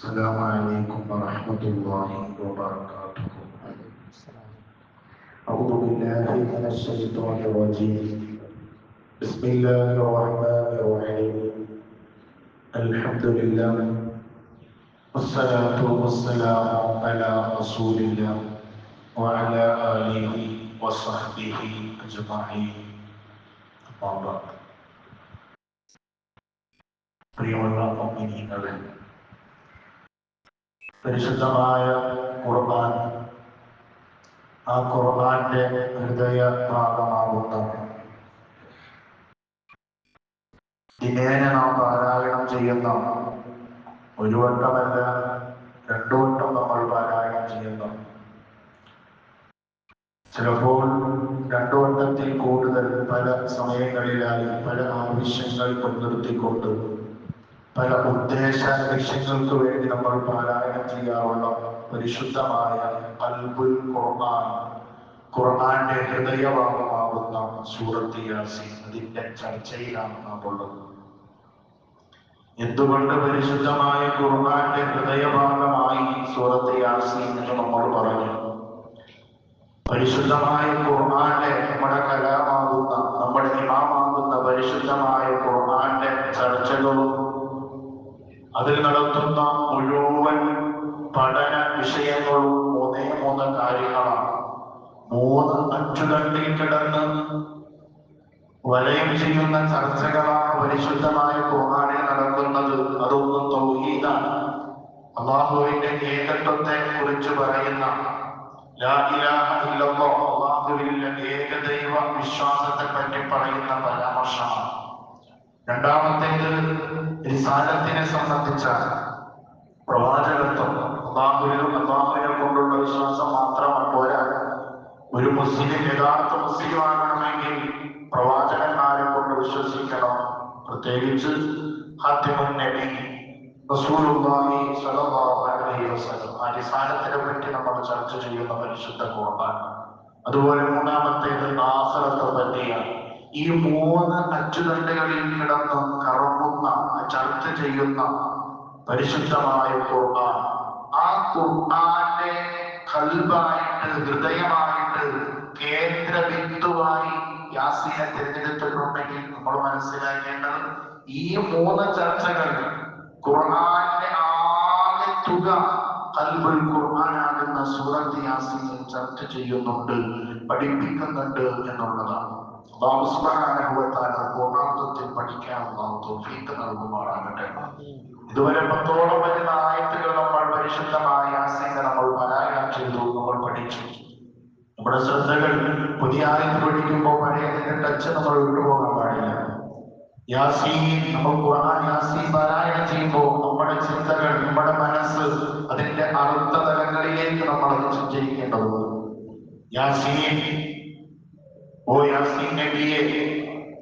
السلام عليكم ورحمة الله وبركاته أعوذ بالله من الشيطان الرجيم بسم الله الرحمن الرحيم الحمد لله والصلاة والسلام على رسول الله وعلى آله وصحبه أجمعين أما بعد പ്രിയമുള്ള മുഅ്മിനീങ്ങളെ പരിശുദ്ധമായ കുർബാൻ ആ കുർബാന്റെ ഹൃദയ ഭാഗമാകുന്ന ദിനേന നാം പാരായണം ചെയ്യുന്ന ഒരു വട്ടമല്ല രണ്ടു വട്ടം നമ്മൾ പാരായണം ചെയ്യുന്നു. ചിലപ്പോൾ രണ്ടു വട്ടത്തിൽ കൂടുതൽ പല സമയങ്ങളിലായി പല ആവശ്യങ്ങൾ മുൻനിർത്തിക്കൊണ്ട് പല ഉദ്ദേശ ലക്ഷ്യങ്ങൾക്ക് വേണ്ടി നമ്മൾ പാരായണം ചെയ്യാറുള്ള പരിശുദ്ധമായ അൽബുൽ ഖുർആൻ. ഖുർആന്റെ ഹൃദയഭാഗമാകുന്ന സൂറത്ത് യാസീൻ അതിന്റെ ചർച്ചയിലാണ് നാം ഉള്ളത്. എന്തുകൊണ്ട് പരിശുദ്ധമായ ഖുർആന്റെ ഹൃദയഭാഗമായി സൂറത്ത് യാസീൻ എന്ന് നമ്മൾ പറഞ്ഞു? പരിശുദ്ധമായ ഖുർആന്റെ നമ്മുടെ കലാമാകുന്ന നമ്മുടെ ഇമാമാകുന്ന പരിശുദ്ധമായ ഖുർആന്റെ ചർച്ചകളും അതിൽ നടത്തുന്ന മുഴുവൻ പഠന വിഷയങ്ങളും മൂന്നേ മൂന്ന് കാര്യങ്ങളാണ്. മൂന്ന് അച്ചുതണ്ടിൽ കിടന്ന് വലയം ചെയ്യുന്ന ചർച്ചകളാണ് പരിശുദ്ധമായ കുറാനിൽ നടക്കുന്നത്. അതൊന്നും തൗഹീദാണ്. അള്ളാഹുവിന്റെ ഏകത്വത്തെ കുറിച്ച് പറയുന്ന അള്ളാഹുവിൽ ഏകദൈവ വിശ്വാസത്തെ പറ്റി പറയുന്ന പരാമർശമാണ്. രണ്ടാമത്തേത് റിസാലത്തിനെ സംബന്ധിച്ച പ്രവാചകത്വം അള്ളാഹുവിനും അള്ളാഹുവിനെ കൊണ്ടുള്ള വിശ്വാസം മാത്രം പോരാ. ഒരു മുസ്ലിം യഥാർത്ഥ മുസ്ലിം ആകണമെങ്കിൽ പ്രവാചകന്മാരെ കൊണ്ട് വിശ്വസിക്കണം. പ്രത്യേകിച്ച് അടിസ്ഥാനത്തിനെ പറ്റി നമ്മൾ ചർച്ച ചെയ്യുന്ന പരിശുദ്ധ ഖുർആൻ. അതുപോലെ മൂന്നാമത്തേത് ആഖിറത്തെ പറ്റിയാണ് ഈ മൂന്ന് അച്ചുതണ്ടുകളിൽ കിടന്ന് കറങ്ങുന്ന ചർച്ച ചെയ്യുന്ന പരിശുദ്ധമായ ഖുർആൻ ആ ഖുർആന്റെ കൽബായിട്ട് ഹൃദയമായിട്ട് കേന്ദ്ര ബിന്ദുവായി യാസീനെ തിരഞ്ഞെടുത്തിട്ടുണ്ടെങ്കിൽ നമ്മൾ മനസ്സിലാക്കേണ്ടത് ഈ മൂന്ന് ചർച്ചകൾ ഖുർആന്റെ ആകെ തുക കൽബുൽ ഖുർആനാകുന്ന സൂറത്ത് യാസിനെ ചർച്ച ചെയ്യുന്നുണ്ട് പഠിപ്പിക്കുന്നുണ്ട് എന്നുള്ളതാണ്. പഠിക്കാൻ അള്ളാഹു തൗഫീഖ് നൽകുമാറാകട്ടെ. ഇതുവരെ പത്തോളം വരുന്ന ആയത്തുകൾ നമ്മൾ പരിശുദ്ധമായ യാസീനെ നമ്മൾ പാരായണം ചെയ്തു നമ്മൾ പഠിച്ചു. നമ്മുടെ ശ്രദ്ധകൾ പുതിയ ആയത്ത് പഠിക്കുമ്പോൾ പഴയതിന്റെ ടച്ച് നമ്മൾ വിട്ടുപോകാൻ പാടില്ല. യാസീൻ യാസീൻ പാരായണം ചെയ്യുമ്പോൾ നമ്മുടെ ചിന്തകൾ നമ്മുടെ മനസ്സ് അതിന്റെ അർത്ഥ തലങ്ങളിലേക്ക് നമ്മൾ അത് സഞ്ചരിക്കേണ്ടതുണ്ട്. യാസീൻ ഓ യാസീൻ നബിയെ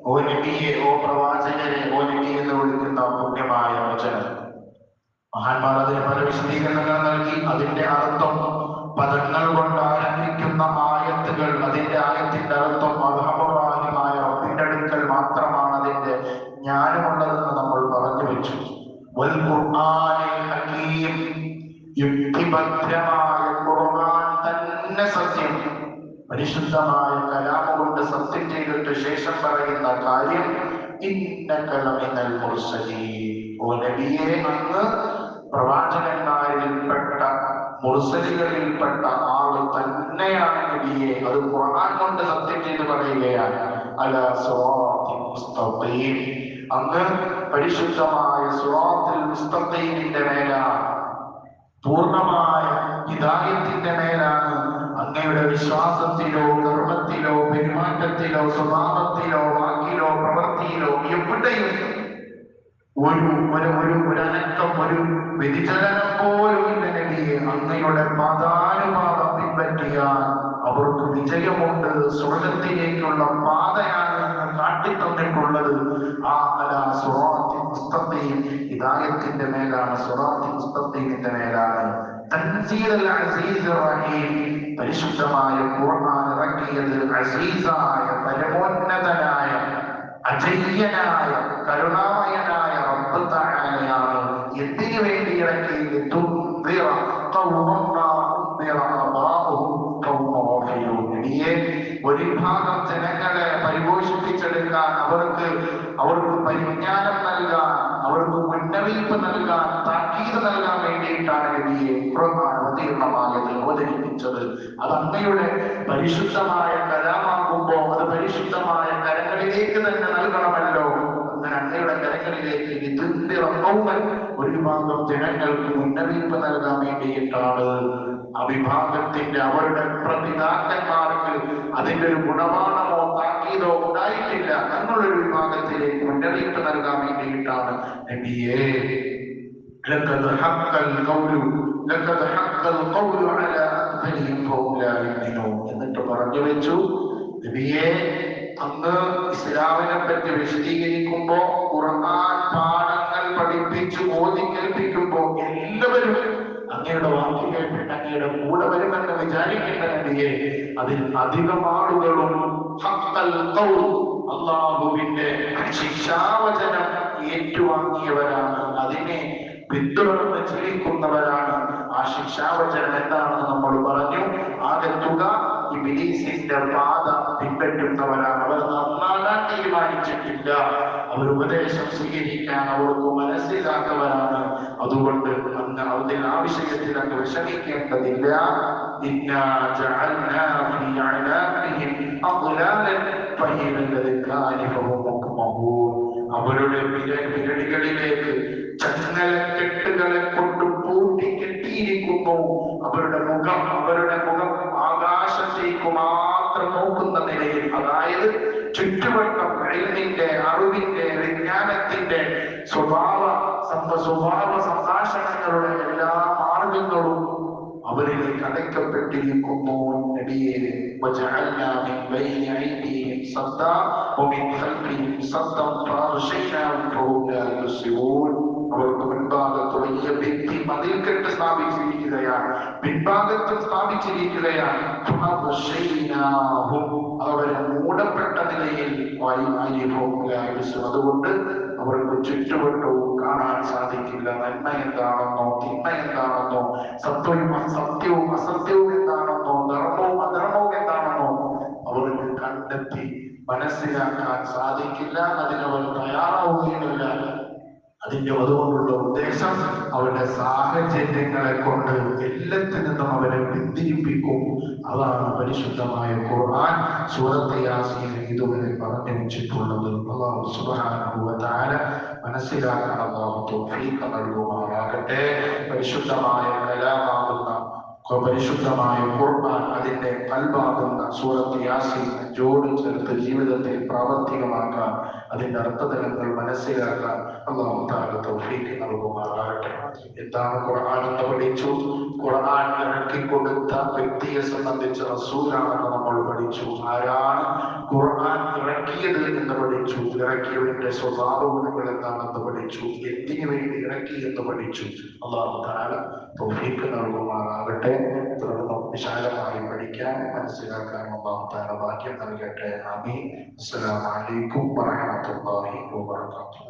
ഓ നബിയെ ഓ പ്രവാചകരെ ഓ നബി എന്ന് വിളിക്കുന്ന പുണ്യമായ വചനം. മഹാന്മാർ അതിന് പല വിശദീകരണങ്ങൾ നൽകി. അതിന്റെ അർത്ഥം പദങ്ങൾ കൊണ്ട് ആരംഭിക്കുന്ന ആയത്തുകൾ അതിന്റെ ആയത്തിന്റെ അർത്ഥം അർഹമറാഹിമായ റബ്ബിന്റെ അടുക്കൽ മാത്രമാണ് അതിന്റെ ജ്ഞാനമുള്ളതെന്ന് നമ്മൾ പറഞ്ഞു വെച്ചു. യുക്തിഭദ്രമായ ഖുർആൻ തന്നെ സത്യം പരിശുദ്ധമായ കൊണ്ട് സത്യം ചെയ്തിട്ട് ശേഷം പറയുന്ന കാര്യം ഇന്ന മുർസലീൻ ഓ നബിയെ അങ്ങ് പ്രവാചകന്മാരിൽപ്പെട്ട മുർസലികളിൽപ്പെട്ട ആൾ തന്നെയാണ് നബിയെ അത് ഖുർആൻ കൊണ്ട് സത്യം ചെയ്ത് പറയുകയാണ്. അല മുസ്തഖീം അങ്ങ് പരിശുദ്ധമായ സിറാത്തിൽ മുസ്തഖീമിന്റെ മേലാണ് പൂർണമായ ഹിദായത്തിന്റെ മേലാണ് അങ്ങയുടെ വിശ്വാസത്തിലോ കർമ്മത്തിലോ പെരുമാറ്റത്തിലോ സ്വഭാവത്തിലോ വാക്കിലോ പ്രവൃത്തിയിലോ എവിടെയും ഒരു ഒരു ഒരു ഒരു അനക്കം ഒരു വ്യതിചലനം പോലും ഇല്ല നബിയെ. അങ്ങയുടെ പാതാനുപാതം പിൻപറ്റിയാൽ അവർക്ക് വിജയമുണ്ട്. സ്വർഗത്തിലേക്കുള്ള പാതയാണ് അങ്ങ് കാട്ടിത്തന്നിട്ടുള്ളത്. ആ അല സുറാത്തി പുസ്തത്തെയും ഹിദായത്തിന്റെ മേലാണ് സുറാത്തി മുസ്തഖീമിന്റെ മേലാണ്. തൻസീൽ അസീസ് റഹീം പരിശുദ്ധമായ ഖുർആൻ ഇറക്കിയത് അസീസായ പരമോന്നതനായ അജയ്യനായ അവർക്ക് അവർക്ക് പരിജ്ഞാനം നൽകാൻ അവർക്ക് മുന്നറിയിപ്പ് നൽകാൻ താക്കീത് നൽകാൻ വേണ്ടിയിട്ടാണ് നബിയെ ഖുർആൻ അവതീർണമായത് അവതരിപ്പിച്ചത്. അത് അമ്മയുടെ പരിശുദ്ധമായ കലാമാകുമ്പോ അത് പരിശുദ്ധമായ കരങ്ങളിലേക്ക് തന്നെ നൽകണമല്ലോ. അങ്ങനെ അമ്മയുടെ കരങ്ങളിലേക്ക് ഇതിന്റെ ഒരു വിഭാഗം ജനങ്ങൾക്ക് മുന്നറിയിപ്പ് നൽകാൻ വേണ്ടിയിട്ടാണ് ആ വിഭാഗത്തിന്റെ അവരുടെ പ്രതിതാക്കന്മാർക്ക് അതിന്റെ ഒരു ഗുണമാണമോ താക്കീതോ ഉണ്ടായിട്ടില്ല അങ്ങനൊരു വിഭാഗത്തിലേക്ക് മുന്നറിയിപ്പ് നൽകാൻ വേണ്ടിയിട്ടാണ് നബിയെ لقد حق القول لقد حق القول على أكثرهم فهم لا يؤمنون എന്നിട്ട് പറഞ്ഞു വെച്ചു നബിയെ അന്ന് ഇസ്ലാമിനെ പറ്റി വിശദീകരിക്കുമ്പോ ഖുർആൻ പാഠങ്ങൾ പഠിപ്പിച്ചു ഓതി കേൾപ്പിക്കുമ്പോ എല്ലാവരും അങ്ങയുടെ വാക്ക് കേട്ടിട്ട് അങ്ങയുടെ കൂടെ വരുമെന്ന് വിചാരിക്കേണ്ട അതിൽ അധികം ആളുകളും അള്ളാഹുവിന്റെ ശിക്ഷാവചനം ഏറ്റുവാങ്ങിയവരാണ്. അതിനെ പിന്തുടർന്ന് ജീവിക്കുന്നവരാണ് ആ ശിക്ഷാവചനം എന്താണെന്ന് നമ്മൾ പറഞ്ഞു. ആകെ തുക ഇബിലീസിന്റെ പാത പിൻപറ്റുന്നവരാണ്. അവർ നന്നാകാൻ തീരുമാനിച്ചിട്ടില്ല. അവർ ഉപദേശം സ്വീകരിക്കാൻ അവർക്ക് മനസ്സിലാക്കവരാണ്. അതുകൊണ്ട് അന്ന് അതിൽ ആ വിഷയത്തിൽ അങ്ങ് വിഷമിക്കേണ്ടതില്ല അവരുടെ വിരടികളിലേക്ക് ചങ്ങലക്കെട്ടുകളെ കൊണ്ട് പൂട്ടി കെട്ടിയിരിക്കുന്നു. അവരുടെ മുഖം അവർ മാത്രം നോക്കുന്ന നിലയിൽ അതായത് ചുറ്റുവട്ടം എഴുതിന്റെ അറിവിന്റെ വിജ്ഞാനത്തിന്റെ സ്വഭാവ സംഭ- സ്വഭാവ സംഭാഷണങ്ങളുടെ എല്ലാ മാർഗങ്ങളും അവരിലേക്ക് അടയ്ക്കപ്പെട്ടിരിക്കുന്നു നബിയെ وجعلنا من بين أيديهم سدا ومن خلفهم سدا فأغشيناهم فهم لا يبصرون അവർക്ക് മുൻഭാഗത്ത് വലിയ വ്യക്തി മതിൽക്കെട്ട് സ്ഥാപിച്ചിരിക്കുകയാണ് പിൻഭാഗത്തും സ്ഥാപിച്ചിരിക്കുകയാണ് ഫഅഗ്ശൈനാഹും. അവരെ മൂടപ്പെട്ട നിലയിൽ അതുകൊണ്ട് അവർക്ക് ചുറ്റുവട്ടവും കാണാൻ സാധിക്കില്ല. നന്മ എന്താണെന്നോ തിന്മ എന്താണെന്നോ സത്വവും സത്യവും അസത്യവും എന്താണെന്നോ ധർമ്മവും അധർമ്മവും എന്താണെന്നോ അവർക്ക് കണ്ടെത്തി മനസ്സിലാക്കാൻ സാധിക്കില്ല. അതിനവർ തയ്യാറാവുകയുമില്ല. അതിന്റെ അതുകൊണ്ടുള്ള ഉദ്ദേശം അവരുടെ സാഹചര്യങ്ങളെ കൊണ്ട് എല്ലാത്തിൽ നിന്നും അവരെ പിന്തിരിപ്പിക്കും. അതാണ് പരിശുദ്ധമായ ഖുർആൻ സൂറത്ത് യാസീൻ ഇതുവരെ പറഞ്ഞു വെച്ചിട്ടുള്ളത് അള്ളാഹു തആല മനസ്സിലാക്കാൻ അള്ളാഹു തൗഫീഖ് നൽകുമാറാകട്ടെ. പരിശുദ്ധമായ കലാമാകുന്ന പരിശുദ്ധമായ ഖുർആൻ അതിന്റെ കൽബാകുന്ന സൂറത്ത് യാസീൻ ജോഡി ചേർത്ത് ജീവിതത്തെ പ്രാവർത്തികമാക്കാൻ അതിന്റെ അർത്ഥതലങ്ങൾ മനസ്സിലാക്കാൻ അള്ളാഹു താല തൗഫീഖ് നൽകുമാറാകട്ടെ. എന്താണ് ഖുർആൻ? എന്ന് പഠിച്ചു. ഖുർആൻ ഇറക്കി കൊടുത്ത വ്യക്തിയെ സംബന്ധിച്ച് റസൂലാണെന്ന് നമ്മൾ പഠിച്ചു. ആരാണ് ഖുർആൻ ഇറക്കിയത് എന്ന് പഠിച്ചു? ഇറക്കിയവന്റെ സ്വഭാവ ഗുണങ്ങൾ എന്താണെന്ന് പഠിച്ചു? എന്തിനു വേണ്ടി ഇറക്കി എന്ന് പഠിച്ചു അള്ളാഹു നൽകുമാറാകട്ടെ. തുടർന്ന് വിശാലമായി പഠിക്കാൻ മനസ്സിലാക്കാൻ അള്ളാഹു താല ഭാഗ്യം നൽകട്ടെ. അമീൻ അസ്സലാമു അലൈക്കും വറഹ്മത്തുള്ളാഹി വബറകാതുഹു.